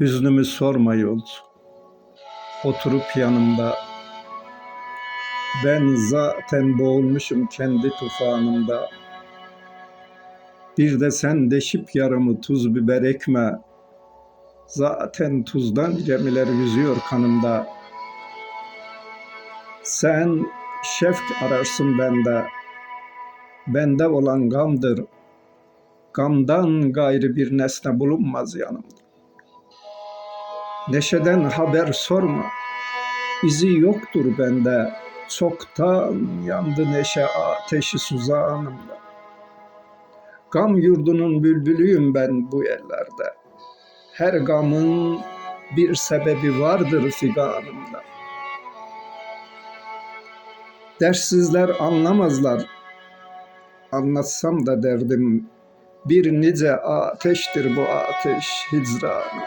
Hüznümü sorma yolcu. Oturup yanımda. Ben zaten boğulmuşum kendi tufanımda. Bir de sen deşip yarımı tuz biber ekme. Zaten tuzdan gemiler yüzüyor kanımda. Sen şefk ararsın bende. Bende olan gamdır. Gamdan gayrı bir nesne bulunmaz yanımda. Neşeden haber sorma. İzi yoktur bende. Çoktan yandı neşe ateşi suzağımda. Gam yurdunun bülbülüyüm ben bu yerlerde. Her gamın bir sebebi vardır figanımda. Dersizler anlamazlar. Anlatsam da derdim bir nice ateştir bu ateş hicranım.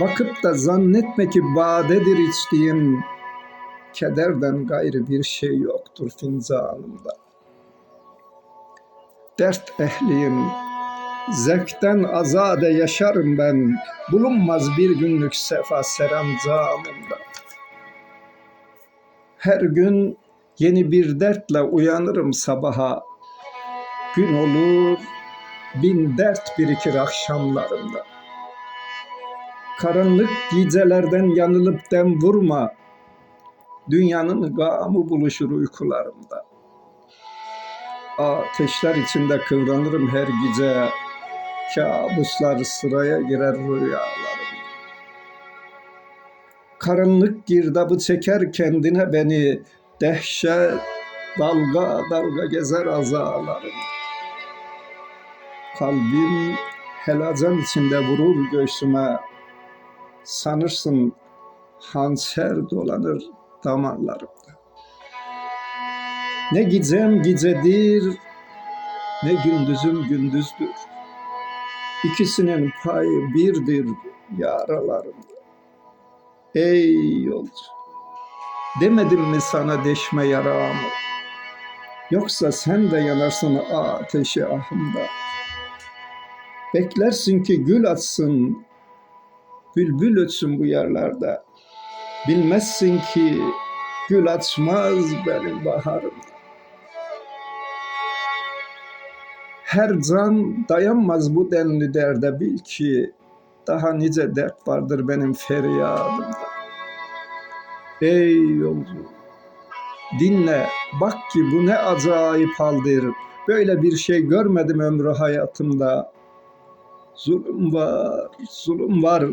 Bakıp da zannetme ki badedir içtiğim kederden gayrı bir şey yoktur fincanımda. Dert ehliyim, zevkten azade yaşarım ben, bulunmaz bir günlük sefa serancanımda. Her gün yeni bir dertle uyanırım sabaha, gün olur bin dert birikir akşamlarımda. Karanlık gecelerden yanılıp dem vurma. Dünyanın gamı buluşur uykularımda. Ateşler içinde kıvranırım her gece. Kabuslar sıraya girer rüyalarım. Karanlık girdabı çeker kendine beni. Dehşet dalga dalga gezer azalarım. Kalbim helacan içinde vurur göğsüme. Sanırsın hançer dolanır damarlarımda. Ne gecem gecedir, ne gündüzüm gündüzdür. İkisinin payı birdir yaralarımda. Ey yolcu, demedim mi sana deşme yaramı? Yoksa sen de yanarsın ateşi ahımda. Beklersin ki gül açsın, bülbül ötsün bu yerlerde. Bilmezsin ki gül açmaz benim baharımda. Her can dayanmaz bu denli derde bil ki daha nice dert vardır benim feryadımda. Ey yolcu dinle bak ki bu ne acayip haldir. Böyle bir şey görmedim ömrü hayatımda. Zulüm var, zulüm var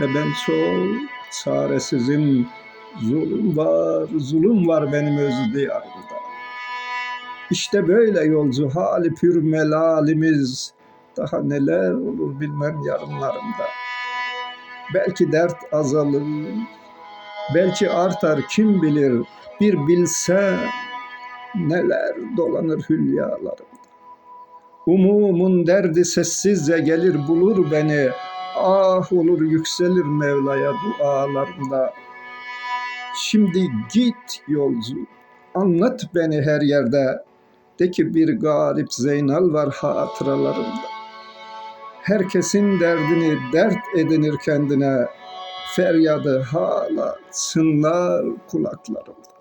ve ben çok çaresizim. Zulüm var, zulüm var benim öz diyarımda. İşte böyle yolcu hali pür melalimiz. Daha neler olur bilmem yarınlarımda. Belki dert azalır, belki artar kim bilir. Bir bilse neler dolanır hülyalarımda. Umumun derdi sessizce gelir bulur beni. Ah olur yükselir Mevla'ya dualarımda. Şimdi git yolcu, anlat beni her yerde. De ki bir garip Zeynal var hatıralarımda. Herkesin derdini dert edinir kendine. Feryadı hala çınlar kulaklarımda.